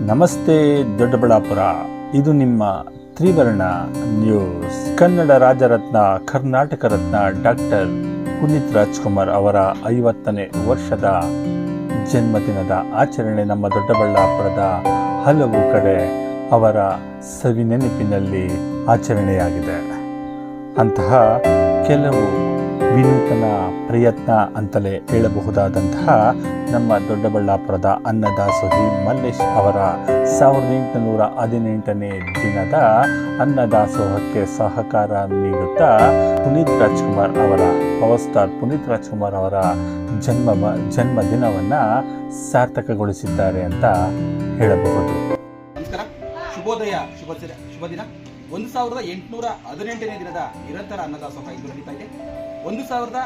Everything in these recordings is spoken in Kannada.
ನಮಸ್ತೆ ದೊಡ್ಡಬಳ್ಳಾಪುರ. ಇದು ನಿಮ್ಮ ತ್ರಿವರ್ಣ ನ್ಯೂಸ್. ಕನ್ನಡ ರಾಜರತ್ನ, ಕರ್ನಾಟಕ ರತ್ನ ಡಾಕ್ಟರ್ ಪುನೀತ್ ರಾಜ್ಕುಮಾರ್ ಅವರ ಐವತ್ತನೇ ವರ್ಷದ ಜನ್ಮದಿನದ ಆಚರಣೆ ನಮ್ಮ ದೊಡ್ಡಬಳ್ಳಾಪುರದ ಹಲವು ಕಡೆ ಅವರ ಸವಿನೆನಪಿನಲ್ಲಿ ಆಚರಣೆಯಾಗಿದೆ. ಅಂತಹ ಕೆಲವು ವಿನೂತನ ಪ್ರಯತ್ನ ಅಂತಲೇ ಹೇಳಬಹುದಾದಂತಹ ನಮ್ಮ ದೊಡ್ಡಬಳ್ಳಾಪುರದ ಅನ್ನದಾಸೋಹಿ ಮಲ್ಲೇಶ್ ಅವರ ಸಾವಿರದ ಎಂಟುನೂರ ಹದಿನೆಂಟನೇ ದಿನದ ಅನ್ನದಾಸೋಹಕ್ಕೆ ಸಹಕಾರ ನೀಡುತ್ತಾ ಪುನೀತ್ ರಾಜ್ಕುಮಾರ್ ಅವರ ಪವರ್ ಸ್ಟಾರ್ ಪುನೀತ್ ರಾಜ್ಕುಮಾರ್ ಅವರ ಜನ್ಮ ಜನ್ಮದಿನವನ್ನು ಸಾರ್ಥಕಗೊಳಿಸಿದ್ದಾರೆ ಅಂತ ಹೇಳಬಹುದು. ನಮಸ್ಕಾರ. ಶುಭೋದಯ, ಶುಭ ಶುಭ ದಿನ. ಒಂದು ಸಾವಿರದ ಎಂಟುನೂರ ಹದಿನೆಂಟನೇ ದಿನದ ನಿರಂತರ ಅನ್ನದಾಸೋಹ ಇಂದು ನಡೀತಾ ಇದೆ. ಒಂದು ಸಾವಿರದ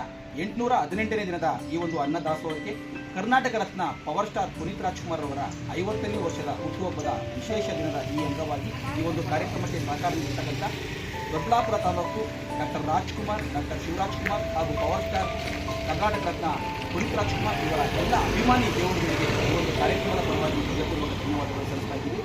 ಎಂಟುನೂರ ಹದಿನೆಂಟನೇ ದಿನದ ಈ ಒಂದು ಅನ್ನದಾಸೋಹಕ್ಕೆ ಕರ್ನಾಟಕ ರತ್ನ ಪವರ್ ಸ್ಟಾರ್ ಪುನೀತ್ ರಾಜ್ಕುಮಾರ್ ಅವರ ಐವತ್ತನೇ ವರ್ಷದ ಹುಟ್ಟುಹಬ್ಬದ ವಿಶೇಷ ದಿನದ ಈ ಅಂಗವಾಗಿ ಈ ಒಂದು ಕಾರ್ಯಕ್ರಮಕ್ಕೆ ಸಹಕಾರ ನೀಡಿರ್ತಕ್ಕಂಥ ದೊಡ್ಡಾಪುರ ತಾಲೂಕು ಡಾಕ್ಟರ್ ರಾಜ್ಕುಮಾರ್, ಡಾಕ್ಟರ್ ಶಿವರಾಜ್ಕುಮಾರ್ ಹಾಗೂ ಪವರ್ ಸ್ಟಾರ್ ಕರ್ನಾಟಕ ರತ್ನ ಪುನೀತ್ ರಾಜ್ಕುಮಾರ್ ಇವರ ಎಲ್ಲ ಅಭಿಮಾನಿ ದೇವರುಗಳಿಗೆ ಈ ಒಂದು ಕಾರ್ಯಕ್ರಮದ ಪರವಾಗಿ ಹೃದಯಪೂರ್ವಕ ಧನ್ಯವಾದಗಳು ಸಲ್ಲಿಸ್ತಾ ಇದ್ದೀವಿ.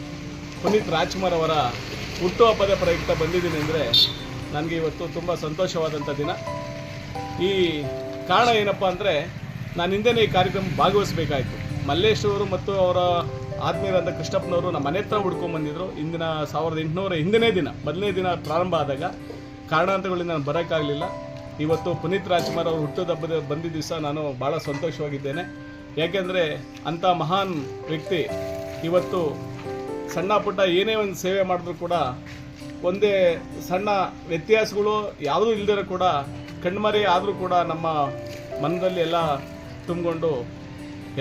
ಪುನೀತ್ ರಾಜ್ಕುಮಾರ್ ಅವರ ಹುಟ್ಟುಹಬ್ಬದ ಪ್ರಯುಕ್ತ ಬಂದಿದ್ದೀನಿ ಅಂದರೆ ನನಗೆ ಇವತ್ತು ತುಂಬ ಸಂತೋಷವಾದಂಥ ದಿನ. ಈ ಕಾರಣ ಏನಪ್ಪ ಅಂದರೆ ನಾನು ಹಿಂದೆನೇ ಈ ಕಾರ್ಯಕ್ರಮ ಭಾಗವಹಿಸಬೇಕಾಯಿತು. ಮಲ್ಲೇಶ್ ಅವರು ಮತ್ತು ಅವರ ಆತ್ಮೀಯರಾದ ಕೃಷ್ಣಪ್ಪನವರು ನಮ್ಮ ಮನೆ ಹತ್ರ ಹುಡ್ಕೊಂಡ್ ಬಂದಿದ್ರು. ಇಂದಿನ ಸಾವಿರದ ಎಂಟುನೂರ ಹಿಂದಿನೇ ದಿನ, ಮೊದಲನೇ ದಿನ ಪ್ರಾರಂಭ ಆದಾಗ ಕಾರಣಾಂತರಗಳಿಂದ ನಾನು ಬರೋಕ್ಕಾಗಲಿಲ್ಲ. ಇವತ್ತು ಪುನೀತ್ ರಾಜ್ಕುಮಾರ್ ಅವರು ಹುಟ್ಟುಹಬ್ಬದ ಬಂದಿದ್ದ ದಿವಸ ನಾನು ಭಾಳ ಸಂತೋಷವಾಗಿದ್ದೇನೆ. ಯಾಕೆಂದರೆ ಅಂಥ ಮಹಾನ್ ವ್ಯಕ್ತಿ ಇವತ್ತು ಸಣ್ಣ ಪುಟ್ಟ ಏನೇ ಒಂದು ಸೇವೆ ಮಾಡಿದ್ರು ಕೂಡ ಒಂದೇ ಸಣ್ಣ ವ್ಯತ್ಯಾಸಗಳು ಯಾವುದೂ ಇಲ್ಲದಿರೋ ಕೂಡ ಕಣ್ಮರೆ ಆದರೂ ಕೂಡ ನಮ್ಮ ಮನದಲ್ಲಿ ಎಲ್ಲ ತುಂಬಿಕೊಂಡು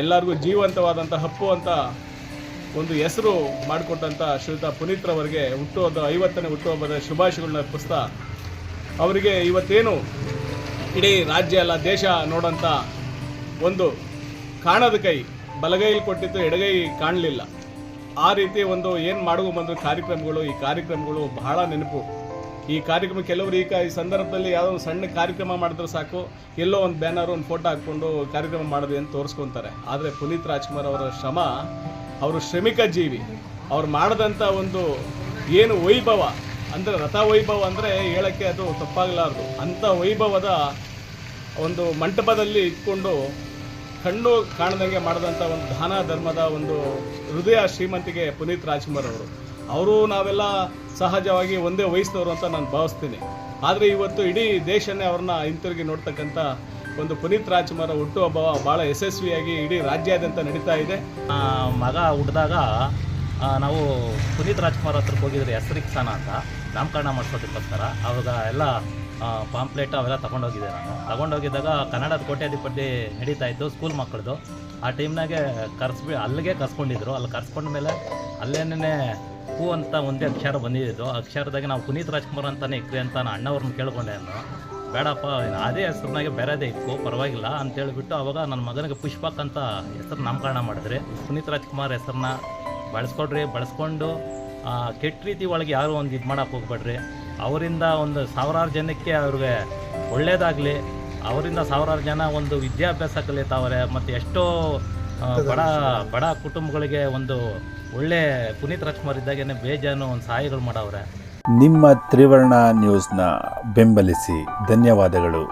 ಎಲ್ಲರಿಗೂ ಜೀವಂತವಾದಂಥ ಹಪ್ಪು ಅಂತ ಒಂದು ಹೆಸರು ಮಾಡಿಕೊಟ್ಟಂಥ ಶ್ರೀಯುತ ಪುನೀತ್ರವರಿಗೆ ಹುಟ್ಟುಹಬ್ಬ, ಐವತ್ತನೇ ಹುಟ್ಟುಹಬ್ಬದ ಶುಭಾಶಯಗಳನ್ನ ಅರ್ಪಿಸ್ತಾ ಅವರಿಗೆ ಇವತ್ತೇನು ಇಡೀ ರಾಜ್ಯ ಅಲ್ಲ, ದೇಶ ನೋಡೋಂಥ ಒಂದು ಕಾಣದ ಕೈ, ಬಲಗೈಲಿ ಕೊಟ್ಟಿತ್ತು, ಎಡಗೈ ಕಾಣಲಿಲ್ಲ. ಆ ರೀತಿ ಒಂದು ಏನು ಮಾಡುವ ಬಂದ್ರೆ ಕಾರ್ಯಕ್ರಮಗಳು, ಈ ಕಾರ್ಯಕ್ರಮಗಳು ಬಹಳ ನೆನಪು. ಈ ಕಾರ್ಯಕ್ರಮ ಕೆಲವರು ಈಗ ಈ ಸಂದರ್ಭದಲ್ಲಿ ಯಾವುದೋ ಒಂದು ಸಣ್ಣ ಕಾರ್ಯಕ್ರಮ ಮಾಡಿದ್ರೆ ಸಾಕು, ಎಲ್ಲೋ ಒಂದು ಬ್ಯಾನರ್ ಒಂದು ಫೋಟೋ ಹಾಕ್ಕೊಂಡು ಕಾರ್ಯಕ್ರಮ ಮಾಡಿದೆ ಅಂತ ತೋರಿಸ್ಕೊತಾರೆ. ಆದರೆ ಪುನೀತ್ ರಾಜ್ಕುಮಾರ್ ಅವರ ಶ್ರಮ, ಅವರು ಶ್ರಮಿಕ ಜೀವಿ. ಅವ್ರು ಮಾಡಿದಂಥ ಒಂದು ಏನು ವೈಭವ, ಅಂದರೆ ರಥ ವೈಭವ ಅಂದರೆ ಹೇಳೋಕ್ಕೆ ಅದು ತಪ್ಪಾಗಲಾರದು. ಅಂಥ ವೈಭವದ ಒಂದು ಮಂಟಪದಲ್ಲಿ ಇಟ್ಕೊಂಡು ಕಣ್ಣು ಕಾಣದಂಗೆ ಮಾಡಿದಂಥ ಒಂದು ದಾನ ಧರ್ಮದ ಒಂದು ಹೃದಯ ಶ್ರೀಮಂತಿಗೆ ಪುನೀತ್ ರಾಜ್ಕುಮಾರ್ ಅವರು. ಅವರು ನಾವೆಲ್ಲ ಸಹಜವಾಗಿ ಒಂದೇ ವಯಸ್ಸಿನವರು ಅಂತ ನಾನು ಭಾವಿಸ್ತೀನಿ. ಆದರೆ ಇವತ್ತು ಇಡೀ ದೇಶನೇ ಅವ್ರನ್ನ ಹಿಂತಿರುಗಿ ನೋಡ್ತಕ್ಕಂಥ ಒಂದು ಪುನೀತ್ ರಾಜ್ಕುಮಾರ್ ಹುಟ್ಟುಹಬ್ಬ ಭಾಳ ಯಶಸ್ವಿಯಾಗಿ ಇಡೀ ರಾಜ್ಯಾದ್ಯಂತ ನಡೀತಾ ಇದೆ. ಮಗ ಹುಟ್ಟಿದಾಗ ನಾವು ಪುನೀತ್ ರಾಜ್ಕುಮಾರ್ ಹತ್ರಕ್ಕೆ ಹೋಗಿದ್ರೆ ಹೆಸರಿಕ್ಸಾನ ಸ್ಥಾನ ಅಂತ ನಾಮಕರಣ ಮಾಡಿಸೋದಕ್ಕೋಸ್ಕರ. ಅವಾಗ ಎಲ್ಲ ಪಾಂಪ್ಲೆಟ್ ಅವೆಲ್ಲ ತೊಗೊಂಡೋಗಿದ್ದೆ ನಾನು. ತೊಗೊಂಡೋಗಿದ್ದಾಗ ಕನ್ನಡದ ಕೋಟ್ಯಾಧಿಪತಿ ನಡೀತಾ ಇತ್ತು ಸ್ಕೂಲ್ ಮಕ್ಕಳದು. ಆ ಟೈಮ್ನಾಗೆ ಕರ್ಸ್ಬಿ, ಅಲ್ಲಿಗೆ ಕರ್ಸ್ಕೊಂಡಿದ್ರು. ಅಲ್ಲಿ ಕರ್ಸ್ಕೊಂಡ್ಮೇಲೆ ಅಲ್ಲೇನೇ ಹೂ ಅಂತ ಒಂದೇ ಅಕ್ಷರ ಬಂದಿದ್ದು. ಅಕ್ಷರದಾಗೆ ನಾವು ಪುನೀತ್ ರಾಜ್ಕುಮಾರ್ ಅಂತಾನೆ ಇಕ್ರಿ ಅಂತ ನಾನು ಅಣ್ಣವ್ರನ್ನ ಕೇಳ್ಕೊಂಡೆ ನಾನು. ಬೇಡಪ್ಪ ಅದೇ ಹೆಸ್ರನಾಗೆ ಬೇರೆದೇ ಇಕ್ಕು ಪರವಾಗಿಲ್ಲ ಅಂತೇಳ್ಬಿಟ್ಟು ಅವಾಗ ನನ್ನ ಮಗನಿಗೆ ಪುಷ್ಪಕ್ ಅಂತ ಹೆಸರು ನಾಮಕರಣ ಮಾಡಿದ್ರಿ. ಪುನೀತ್ ರಾಜ್ಕುಮಾರ್ ಹೆಸರನ್ನ ಬಳಸ್ಕೊಡ್ರಿ, ಬಳಸ್ಕೊಂಡು ಕೆಟ್ಟ ರೀತಿ ಒಳಗೆ ಯಾರು ಒಂದು ಇದು ಮಾಡೋಕೆ ಹೋಗ್ಬೇಡ್ರಿ. ಅವರಿಂದ ಒಂದು ಸಾವಿರಾರು ಜನಕ್ಕೆ ಅವ್ರಿಗೆ ಒಳ್ಳೇದಾಗಲಿ, ಅವರಿಂದ ಸಾವಿರಾರು ಜನ ಒಂದು ವಿದ್ಯಾಭ್ಯಾಸ ಕಲಿತಾವ್ರೆ, ಮತ್ತು ಎಷ್ಟೋ ಬಡ ಬಡ ಕುಟುಂಬಗಳಿಗೆ ಒಂದು ಒಳ್ಳೆ ಪುನೀತ್ ರಾಜ್ಕುಮಾರ್ ಇದ್ದಾಗೇನೆ ಬೇಜಾನು ಒಂದು ಸಹಾಯಗಳು ಮಾಡವ್ರೆ. ನಿಮ್ಮ ತ್ರಿವರ್ಣ ನ್ಯೂಸ್ನ ಬೆಂಬಲಿಸಿ ಧನ್ಯವಾದಗಳು.